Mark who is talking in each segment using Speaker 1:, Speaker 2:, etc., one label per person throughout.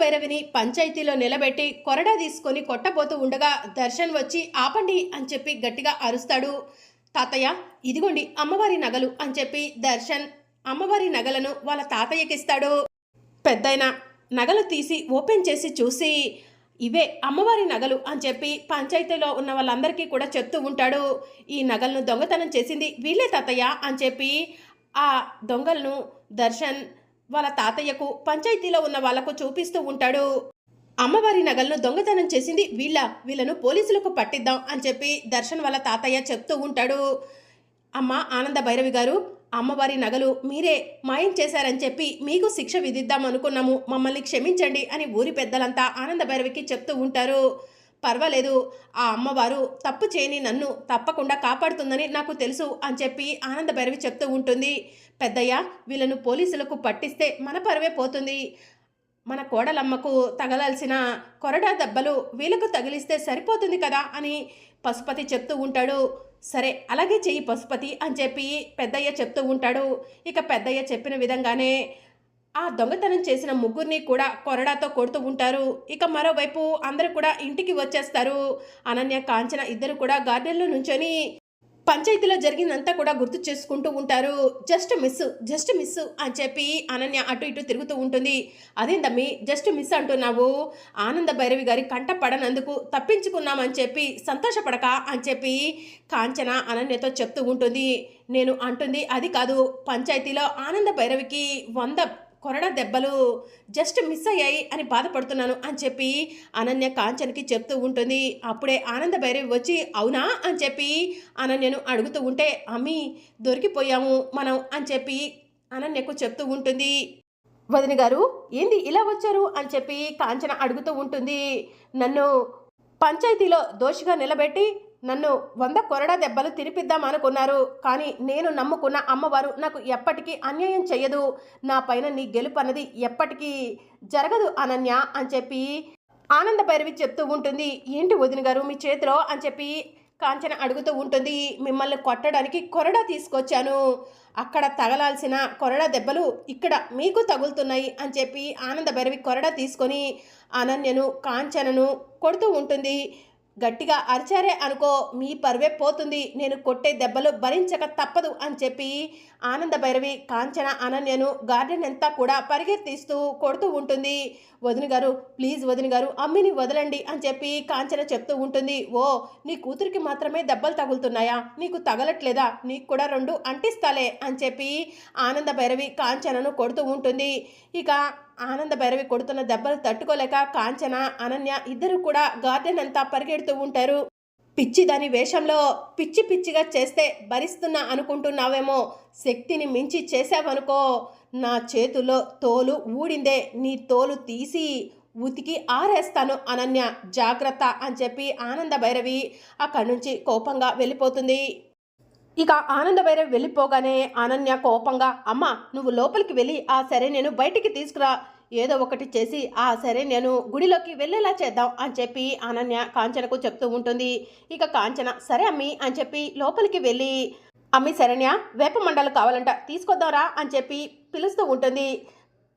Speaker 1: భైరవిని పంచాయతీలో నిలబెట్టి కొరడా తీసుకొని కొట్టబోతూ ఉండగా దర్శన్ వచ్చి ఆపండి అని చెప్పి గట్టిగా అరుస్తాడు. తాతయ్య ఇదిగోండి అమ్మవారి నగలు అని చెప్పి దర్శన్ అమ్మవారి నగలను వాళ్ళ తాతయ్యకిస్తాడు పెద్దయిన నగలు తీసి ఓపెన్ చేసి చూసి ఇవే అమ్మవారి నగలు అని చెప్పి పంచాయతీలో ఉన్న వాళ్ళందరికీ కూడా చెప్తూ ఉంటాడు. ఈ నగలను దొంగతనం చేసింది వీళ్ళే తాతయ్య అని చెప్పి ఆ దొంగలను దర్శన్ వాళ్ళ తాతయ్యకు పంచాయతీలో ఉన్న వాళ్ళకు చూపిస్తూ ఉంటాడు. అమ్మవారి నగలను దొంగతనం చేసింది వీళ్ళ వీళ్ళను పోలీసులకు పట్టిద్దాం అని చెప్పి దర్శన్ వాళ్ళ తాతయ్య చెప్తూ ఉంటాడు. అమ్మ ఆనంద భైరవి గారు అమ్మవారి నగలు మీరే మాయం చేశారని చెప్పి మీకు శిక్ష విధిద్దాం అనుకున్నాము. మమ్మల్ని క్షమించండి అని ఊరి పెద్దలంతా ఆనంద భైరవికి చెప్తూ ఉంటారు. పర్వాలేదు ఆ అమ్మవారు తప్పు చేయని నన్ను తప్పకుండా కాపాడుతుందని నాకు తెలుసు అని చెప్పి ఆనంద భైరవి చెప్తూ ఉంటుంది. పెద్దయ్య వీళ్ళను పోలీసులకు పట్టిస్తే మన పరువే పోతుంది. మన కోడలమ్మకు తగలాల్సిన కొరడా దెబ్బలు వీళ్ళకు తగిలిస్తే సరిపోతుంది కదా అని పశుపతి చెప్తూ ఉంటాడు. సరే అలాగే చెయ్యి పశుపతి అని చెప్పి పెద్దయ్య చెప్తూ ఉంటాడు. ఇక పెద్దయ్య చెప్పిన విధంగానే ఆ దొంగతనం చేసిన ముగ్గురిని కూడా కొరడాతో కొడుతూ ఉంటారు. ఇక మరోవైపు అందరూ కూడా ఇంటికి వచ్చేస్తారు. అనన్య కాంచన ఇద్దరు కూడా గార్డెన్లో నుంచొని పంచాయతీలో జరిగిందంతా కూడా గుర్తు చేసుకుంటూ ఉంటారు. జస్ట్ మిస్ జస్ట్ మిస్ అని చెప్పి అనన్య అటు ఇటు తిరుగుతూ ఉంటుంది. అదేందమ్మి జస్ట్ మిస్ అంటున్నావు. ఆనంద భైరవి గారి కంట పడనందుకు తప్పించుకున్నామని చెప్పి సంతోషపడక అని చెప్పి కాంచన అనన్యతో చెప్తూ ఉంటుంది. నేను అంటుంది అది కాదు. పంచాయతీలో ఆనంద భైరవికి వంద కొరడ దెబ్బలు జస్ట్ మిస్ అయ్యాయి అని బాధపడుతున్నాను అని చెప్పి అనన్య కాంచన్కి చెప్తూ ఉంటుంది. అప్పుడే ఆనంద భైరవి వచ్చి అవునా? అని చెప్పి అనన్యను అడుగుతూ ఉంటే అమ్మి దొరికిపోయాము మనం అని చెప్పి అనన్యకు చెప్తూ ఉంటుంది. వదిన గారు ఏంది ఇలా వచ్చారు? అని చెప్పి కాంచన అడుగుతూ ఉంటుంది. నన్ను పంచాయతీలో దోషిగా నిలబెట్టి నన్ను వంద కొరడా దెబ్బలు తినిపిద్దాం అనుకున్నారు. కానీ నేను నమ్ముకున్న అమ్మవారు నాకు ఎప్పటికీ అన్యాయం చెయ్యదు. నా పైన నీ గెలుపు అన్నది ఎప్పటికీ జరగదు అనన్య అని చెప్పి ఆనంద భైరవి చెప్తూ ఉంటుంది. ఏంటి వదిన గారు మీ చేతిలో అని చెప్పి కాంచన అడుగుతూ ఉంటుంది. మిమ్మల్ని కొట్టడానికి కొరడా తీసుకొచ్చాను. అక్కడ తగలాల్సిన కొరడా దెబ్బలు ఇక్కడ మీకు తగులుతున్నాయి అని చెప్పి ఆనంద భైరవి కొరడా తీసుకొని అనన్యను కాంచనను కొడుతూ ఉంటుంది. గట్టిగా అరిచారే అనుకో మీ పరువే పోతుంది. నేను కొట్టే దెబ్బలు భరించక తప్పదు అని చెప్పి ఆనంద భైరవి కాంచన అనన్యను గార్డెన్ అంతా కూడా పరిగెత్తిస్తూ కొడుతూ ఉంటుంది. వదిన గారు ప్లీజ్ వదిన గారు అమ్మిని వదలండి అని చెప్పి కాంచన చెప్తూ ఉంటుంది. ఓ నీ కూతురికి మాత్రమే దెబ్బలు తగులుతున్నాయా? నీకు తగలట్లేదా? నీకు కూడా రెండు అంటిస్తాలే అని చెప్పి ఆనంద భైరవి కాంచనను కొడుతూ ఉంటుంది. ఇక ఆనంద భైరవి కొడుతున్న దెబ్బలు తట్టుకోలేక కాంచన అనన్య ఇద్దరు కూడా గార్డెన్ అంతా పరిగెడుతూ ఉంటారు. పిచ్చి దాని వేషంలో పిచ్చి పిచ్చిగా చేస్తే భరిస్తున్నా అనుకుంటున్నావేమో శక్తిని మించి చేసావనుకో నా చేతుల్లో తోలు ఊడిందే నీ తోలు తీసి ఉతికి ఆరేస్తాను అనన్య జాగ్రత్త అని చెప్పి ఆనంద భైరవి అక్కడి నుంచి కోపంగా వెళ్ళిపోతుంది. ఇక ఆనంద భైరవ్ వెళ్ళిపోగానే అనన్య కోపంగా అమ్మ నువ్వు లోపలికి వెళ్ళి ఆ సరే నేను బయటికి తీసుకురా. ఏదో ఒకటి చేసి ఆ సరే నేను గుడిలోకి వెళ్ళేలా చేద్దాం అని చెప్పి అనన్య కాంచనకు చెప్తూ ఉంటుంది. ఇక కాంచన సరే అమ్మి అని చెప్పి లోపలికి వెళ్ళి అమ్మి శరణ్య వేప మండలు కావాలంట తీసుకొద్దాంరా అని చెప్పి పిలుస్తూ ఉంటుంది.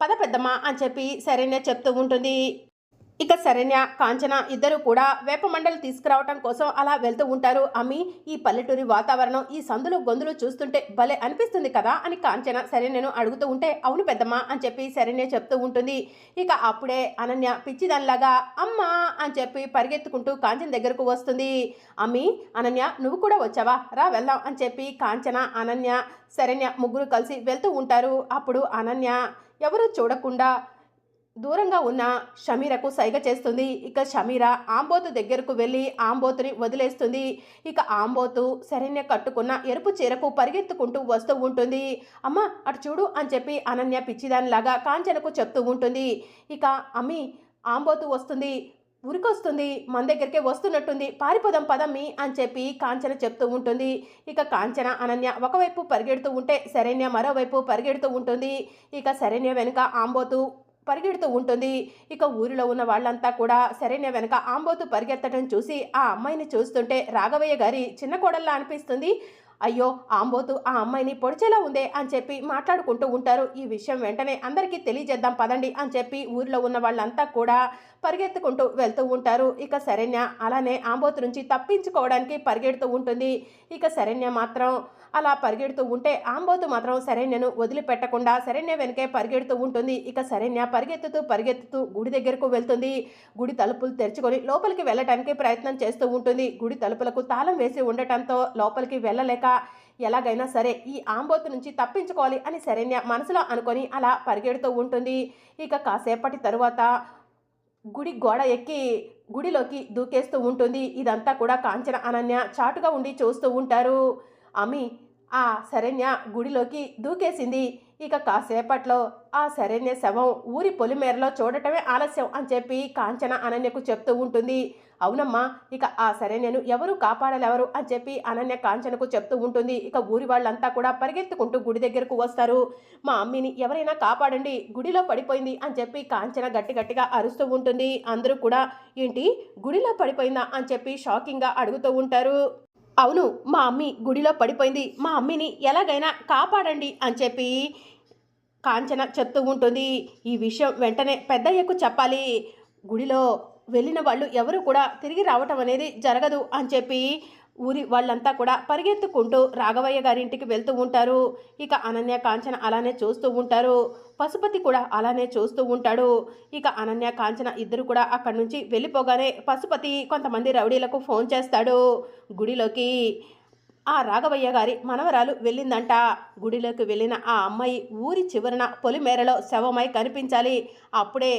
Speaker 1: పద పెద్దమ్మ అని చెప్పి శరణ్య చెప్తూ ఉంటుంది. ఇక శరణ్య కాంచన ఇద్దరు కూడా వేపమండలి తీసుకురావటం కోసం అలా వెళ్తూ ఉంటారు. అమ్మి ఈ పల్లెటూరి వాతావరణం ఈ సందులు గొంతులు చూస్తుంటే భలే అనిపిస్తుంది కదా అని కాంచన శరణ్యను అడుగుతూ ఉంటే అవును పెద్దమ్మ అని చెప్పి శరణ్య చెప్తూ ఉంటుంది. ఇక అప్పుడే అనన్య పిచ్చిదానిలాగా అమ్మా అని చెప్పి పరిగెత్తుకుంటూ కాంచన దగ్గరకు వస్తుంది. అమ్మి అనన్య నువ్వు కూడా వచ్చావా? రా వెళ్దాం అని చెప్పి కాంచన అనన్య శరణ్య ముగ్గురు కలిసి వెళ్తూ ఉంటారు. అప్పుడు అనన్య ఎవరు చూడకుండా దూరంగా ఉన్న షమీరకు సైగ చేస్తుంది. ఇక షమీర ఆంబోతు దగ్గరకు వెళ్ళి ఆంబోతుని వదిలేస్తుంది. ఇక ఆంబోతు శరణ్య కట్టుకున్న ఎరుపు చీరకు పరిగెత్తుకుంటూ వస్తూ ఉంటుంది. అమ్మ అటు చూడు అని చెప్పి అనన్య పిచ్చిదానిలాగా కాంచనకు చెప్తూ ఉంటుంది. ఇక అమ్మి ఆంబోతు వస్తుంది. ఉరికొస్తుంది. మన దగ్గరికే వస్తున్నట్టుంది. పారిపోదాం పదమ్మి అని చెప్పి కాంచన చెప్తూ ఉంటుంది. ఇక కాంచన అనన్య ఒకవైపు పరిగెడుతూ ఉంటే శరణ్య మరోవైపు పరిగెడుతూ ఉంటుంది. ఇక శరణ్య వెనుక ఆంబోతు పరిగెడుతూ ఉంటుంది. ఇక ఊరిలో ఉన్న వాళ్ళంతా కూడా శరణ్య వెనక ఆంబోతు పరిగెత్తడం చూసి ఆ అమ్మాయిని చూస్తుంటే రాఘవయ్య గారి చిన్న కోడల్లా అనిపిస్తుంది. అయ్యో ఆంబోతు ఆ అమ్మాయిని పొడిచేలా ఉందే అని చెప్పి మాట్లాడుకుంటూ ఉంటారు. ఈ విషయం వెంటనే అందరికీ తెలియజేద్దాం పదండి అని చెప్పి ఊరిలో ఉన్న వాళ్ళంతా కూడా పరిగెత్తుకుంటూ వెళ్తూ ఉంటారు. ఇక శరణ్య అలానే ఆంబోతు నుంచి తప్పించుకోవడానికి పరిగెడుతూ ఉంటుంది. ఇక శరణ్య మాత్రం అలా పరిగెడుతూ ఉంటే ఆంబోతు మాత్రం శరణ్యను వదిలిపెట్టకుండా శరణ్య వెనకే పరిగెడుతూ ఉంటుంది. ఇక శరణ్య పరిగెత్తుతూ పరిగెత్తుతూ గుడి దగ్గరకు వెళ్తుంది. గుడి తలుపులు తెరుచుకొని లోపలికి వెళ్ళటానికి ప్రయత్నం చేస్తూ ఉంటుంది. గుడి తలుపులకు తాళం వేసి ఉండటంతో లోపలికి వెళ్ళలేక ఎలాగైనా సరే ఈ ఆంబోతు నుంచి తప్పించుకోవాలి అని శరణ్య మనసులో అనుకొని అలా పరిగెడుతూ ఉంటుంది. ఇక కాసేపటి తరువాత గుడి గోడ ఎక్కి గుడిలోకి దూకేస్తూ ఉంటుంది. ఇదంతా కూడా కాంచన అనన్య చాటుగా ఉండి చూస్తూ ఉంటారు. అమి ఆ శరణ్య గుడిలోకి దూకేసింది. ఇక కాసేపట్లో ఆ శరణ్య శవం ఊరి పొలిమేరలో చూడటమే ఆలస్యం అని చెప్పి కాంచన అనన్యకు చెప్తూ ఉంటుంది. అవునమ్మా ఇక ఆ శరణ్యను ఎవరు కాపాడలేవరు అని చెప్పి అనన్య కాంచనకు చెప్తూ ఉంటుంది. ఇక ఊరి వాళ్ళంతా కూడా పరిగెత్తుకుంటూ గుడి దగ్గరకు వస్తారు. మా అమ్మిని ఎవరైనా కాపాడండి గుడిలో పడిపోయింది అని చెప్పి కాంచన గట్టి గట్టిగా అరుస్తూ ఉంటుంది. అందరూ కూడా ఏంటి గుడిలో పడిపోయిందా? అని చెప్పి షాకింగ్గా అడుగుతూ ఉంటారు. అవును మా అమ్మి గుడిలో పడిపోయింది. మా అమ్మిని ఎలాగైనా కాపాడండి అని చెప్పి కాంచన చెప్తూ ఉంటుంది. ఈ విషయం వెంటనే పెద్దయ్యకు చెప్పాలి. గుడిలో వెళ్ళిన వాళ్ళు ఎవరు కూడా తిరిగి రావటం అనేది జరగదు అని చెప్పి ఊరి వాళ్ళంతా కూడా పరిగెత్తుకుంటూ రాఘవయ్య గారింటికి వెళ్తూ ఉంటారు. ఇక అనన్య కాంచన అలానే చూస్తూ ఉంటారు. పశుపతి కూడా అలానే చూస్తూ ఉంటాడు. ఇక అనన్య కాంచన ఇద్దరు కూడా అక్కడి నుంచి వెళ్ళిపోగానే పశుపతి కొంతమంది రౌడీలకు ఫోన్ చేస్తాడు. గుడిలోకి ఆ రాఘవయ్య గారి మనవరాలు వెళ్ళిందంట. గుడిలోకి వెళ్ళిన ఆ అమ్మాయి ఊరి చివరన పొలిమేరలో శవమై కనిపించాలి. అప్పుడే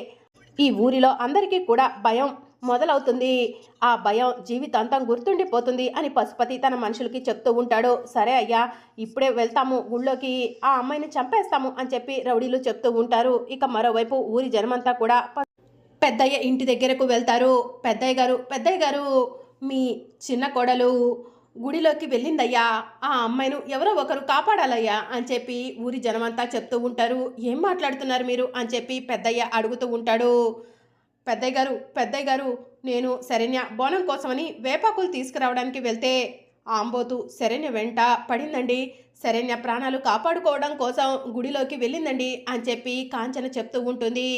Speaker 1: ఈ ఊరిలో అందరికీ కూడా భయం మొదలవుతుంది. ఆ భయం జీవితాంతం గుర్తుండిపోతుంది అని పశుపతి తన మనుషులకి చెప్తూ ఉంటాడు. సరే అయ్యా ఇప్పుడే వెళ్తాము గుళ్ళోకి ఆ అమ్మాయిని చంపేస్తాము అని చెప్పి రౌడీలు చెప్తూ ఉంటారు. ఇక మరోవైపు ఊరి జనమంతా కూడా పెద్దయ్య ఇంటి దగ్గరకు వెళ్తారు. పెద్దయ్య గారు పెద్దయ్య గారు మీ చిన్న కోడలు గుడిలోకి వెళ్ళిందయ్యా. ఆ అమ్మాయిను ఎవరో ఒకరు కాపాడాలయ్యా అని చెప్పి ఊరి జనమంతా చెప్తూ ఉంటారు. ఏం మాట్లాడుతున్నారు మీరు? అని చెప్పి పెద్దయ్య అడుగుతూ ఉంటాడు. పెద్దయ్య గారు పెద్దయ్య గారు నేను శరణ్య బోనం కోసమని వేపాకులు తీసుకురావడానికి వెళ్తే ఆంబోతు శరణ్య వెంట పడిందండి. శరణ్య ప్రాణాలు కాపాడుకోవడం కోసం గుడిలోకి వెళ్ళిందండి అని చెప్పి కాంచన చెప్తూ ఉంటుంది.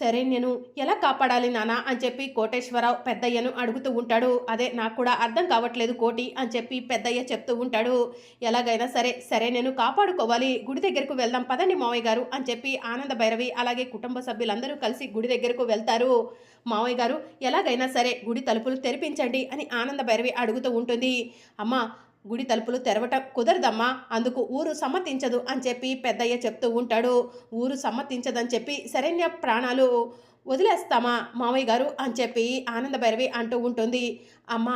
Speaker 1: శరణ్యను ఎలా కాపాడాలి నానా అని చెప్పి కోటేశ్వరరావు పెద్దయ్యను అడుగుతూ ఉంటాడు. అదే నాకు కూడా అర్థం కావట్లేదు కోటి అని చెప్పి పెద్దయ్య చెప్తూ ఉంటాడు. ఎలాగైనా సరే సరే నేను కాపాడుకోవాలి. గుడి దగ్గరకు వెళ్దాం పదండి మావయ్య గారు అని చెప్పి ఆనంద భైరవి అలాగే కుటుంబ సభ్యులందరూ కలిసి గుడి దగ్గరకు వెళ్తారు. మావయ్య గారు ఎలాగైనా సరే గుడి తలుపులు తెరిపించండి అని ఆనంద భైరవి అడుగుతూ ఉంటుంది. అమ్మా గుడి తలుపులు తెరవటం కుదరదమ్మా అందుకు ఊరు సమ్మతించదు అని చెప్పి పెద్దయ్య చెప్తూ ఉంటాడు. ఊరు సమ్మతించదని చెప్పి శరణ్య ప్రాణాలు వదిలేస్తామా మామయ్య గారు అని చెప్పి ఆనంద భైరవి అంటూ ఉంటుంది. అమ్మ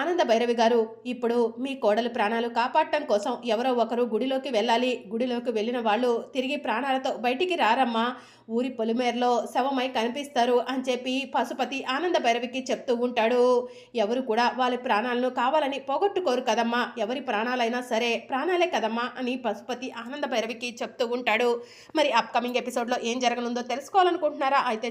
Speaker 1: ఆనంద భైరవి గారు ఇప్పుడు మీ కోడలు ప్రాణాలు కాపాడటం కోసం ఎవరో ఒకరు గుడిలోకి వెళ్ళాలి. గుడిలోకి వెళ్ళిన వాళ్ళు తిరిగి ప్రాణాలతో బయటికి రారమ్మా. ఊరి పొలిమేరలో శవమై కనిపిస్తారు అని చెప్పి పశుపతి ఆనంద భైరవికి చెప్తూ ఉంటాడు. ఎవరు కూడా వాళ్ళ ప్రాణాలను కావాలని పోగొట్టుకోరు కదమ్మా. ఎవరి ప్రాణాలైనా సరే ప్రాణాలే కదమ్మా అని పశుపతి ఆనంద భైరవికి చెప్తూ ఉంటాడు. మరి అప్కమింగ్ ఎపిసోడ్లో ఏం జరగనుందో తెలుసుకోవాలనుకుంటున్నారా? అయితే